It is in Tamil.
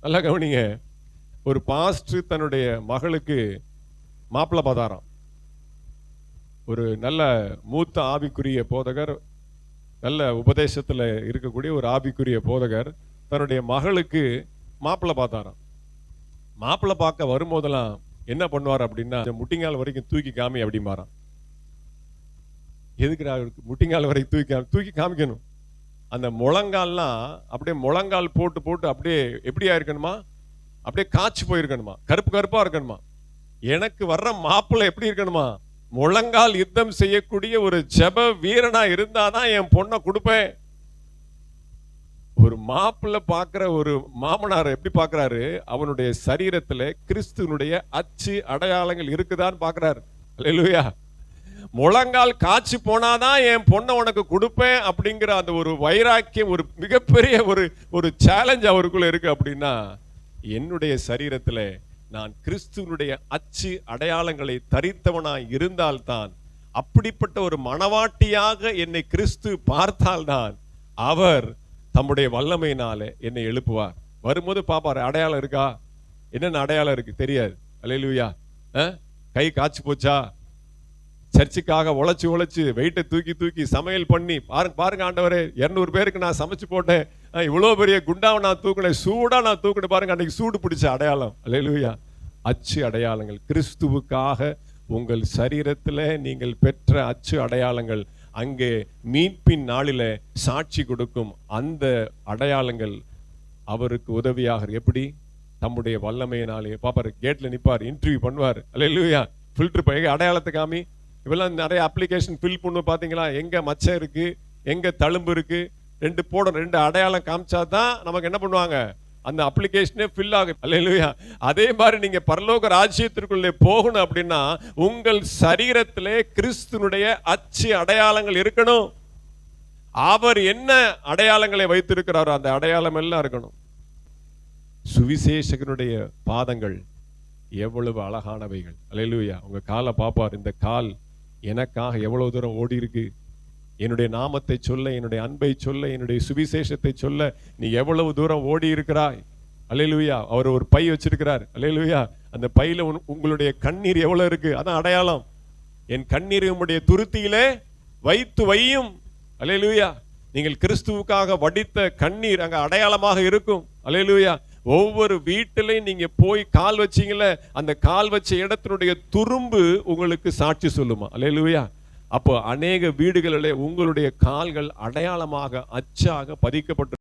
நல்லா கவனிங்க. ஒரு பாஸ்டர் தன்னுடைய மகளுக்கு மாப்பிள்ளை பாதாரம். ஒரு நல்ல மூத்த ஆவிக்குரிய போதகர் நல்ல உபதேசத்தில் இருக்கக்கூடிய ஒரு ஆவிக்குரிய போதகர் தன்னுடைய மகளுக்கு மாப்பிள்ளை பார்த்தாராம் மாப்பிள்ளை பார்க்க வரும்போதெல்லாம் என்ன பண்ணுவார் அப்படின்னா இந்த முட்டிங்கால் வரைக்கும் தூக்கி காமி அப்படிம்பாராம். எதுக்குடா முட்டிங்கால் வரைக்கும் தூக்கி காமி- தூக்கி காமிக்கணும். அந்த முழங்கால்லாம் அப்படியே முழங்கால் போட்டு போட்டு அப்படியே எப்படியா இருக்கணுமா அப்படியே காய்ச்சி போயிருக்கணுமா? கருப்பு கருப்பாக இருக்கணுமா? எனக்கு வர்ற மாப்பிள்ளை எப்படி இருக்கணுமா? முழங்கால் யுத்தம் செய்யக்கூடிய ஒரு ஜெப வீரனா இருந்தாதான் என் பொண்ணை கொடுப்பேன். ஒரு மாப்பிள்ளை பார்க்குற ஒரு மாமனார் எப்படி பார்க்குறாரு? அவனுடைய சரீரத்தில் கிறிஸ்துவனுடைய அச்சு அடையாளங்கள் இருக்குதான்னு பார்க்குறாரு. அல்லேலூயா. முழங்கால் காய்ச்சி போனாதான் என் பொண்ணை உனக்கு கொடுப்பேன் அப்படிங்கிற அந்த ஒரு வைராக்கியம் ஒரு மிகப்பெரிய ஒரு ஒரு சேலஞ்ச் அவருக்குள்ள இருக்கு அப்படின்னா என்னுடைய சரீரத்துல நான் கிறிஸ்துவனுடைய அச்சு அடையாளங்களை தரித்தவனாய் இருந்தால்தான் அப்படிப்பட்ட ஒரு மனவாட்டியாக என்னை கிறிஸ்து பார்த்தால்தான் அவர் தம்முடைய வல்லமையினால என்னை எழுப்புவார். வரும்போது பாப்பாரு அடையாளம் இருக்கா? என்னென்ன அடையாளம் இருக்கு? தெரியாது. அலையிலுயா. கை காய்ச்சி போச்சா? சர்ச்சுக்காக உழைச்சி உழைச்சி வெயிட்டை தூக்கி தூக்கி சமையல் பண்ணி பாருங்க பாருங்க ஆண்டவரே இரநூறு பேருக்கு நான் சமைச்சு போட்டேன். இவ்வளோ பெரிய குண்டாவை நான் தூக்கினேன். சூடா நான் தூக்கினேன். பாருங்க அன்னைக்கு சூடு பிடிச்ச அடையாளம். அல்லேலூயா அச்சு அடையாளங்கள். கிறிஸ்துவுக்காக உங்கள் சரீரத்தில் நீங்கள் பெற்ற அச்சு அடையாளங்கள். அங்கே மீட்பின் நாளில் சாட்சி கொடுக்கும் அந்த அடையாளங்கள் அவருக்கு உதவியாக எப்படி? தம்முடைய வல்லமையினாலே. பாப்பாரு கேட்ல நிற்பார் இன்டர்வியூ பண்ணுவார். அல்லேலூயா ஃபில்டர் போய் அடையாளத்தை காமி. இப்பெல்லாம் நிறைய அப்ளிகேஷன் ஃபில் பண்ணு பார்த்தீங்களா எங்கே மச்சம் இருக்கு எங்கே தழும்பு இருக்கு ரெண்டு போட ரெண்டு அடையாளம் காமிச்சா தான் நமக்கு என்ன பண்ணுவாங்க? அந்த அப்ளிகேஷனே ஃபில் ஆகும் இல்லையா அதே மாதிரி நீங்கள் பரலோக ராஜ்யத்திற்குள்ளே போகணும் அப்படின்னா உங்கள் சரீரத்திலே கிறிஸ்துனுடைய அச்சு அடையாளங்கள் இருக்கணும். அவர் என்ன அடையாளங்களை வைத்திருக்கிறாரோ அந்த அடையாளம் எல்லாம் இருக்கணும். சுவிசேஷகனுடைய பாதங்கள் எவ்வளவு அழகானவைகள். அல்லேலூயா. உங்கள் காலை பார்ப்பார். இந்த கால் எனக்காக எவ்வளவு தூரம் ஓடி இருக்கு என்னுடைய நாமத்தை சொல்ல என்னுடைய அன்பை சொல்ல என்னுடைய சுவிசேஷத்தை சொல்ல நீ எவ்வளவு தூரம் ஓடி இருக்கிறாய் அல்லேலூயா. அவர் ஒரு பை வச்சிருக்கிறார். அல்லேலூயா. அந்த பையில உங்களுடைய கண்ணீர் எவ்வளவு இருக்கு? அதான் அடையாளம். என் கண்ணீர் உங்களுடைய துருத்தியிலே வைத்து வையும். அல்லேலூயா. நீங்கள் கிறிஸ்துவுக்காக வடித்த கண்ணீர் அங்க அடையாளமாக இருக்கும். அல்லேலூயா. ஒவ்வொரு வீட்டிலையும் நீங்க போய் கால் வச்சிங்களே அந்த கால் வச்ச இடத்தினுடைய துரும்பு உங்களுக்கு சாட்சி சொல்லுமா? அல்லேலூயா. அப்போ அநேக வீடுகளிலே உங்களுடைய கால்கள் அடையாளமாக அச்சாக பதிக்கப்பட்டு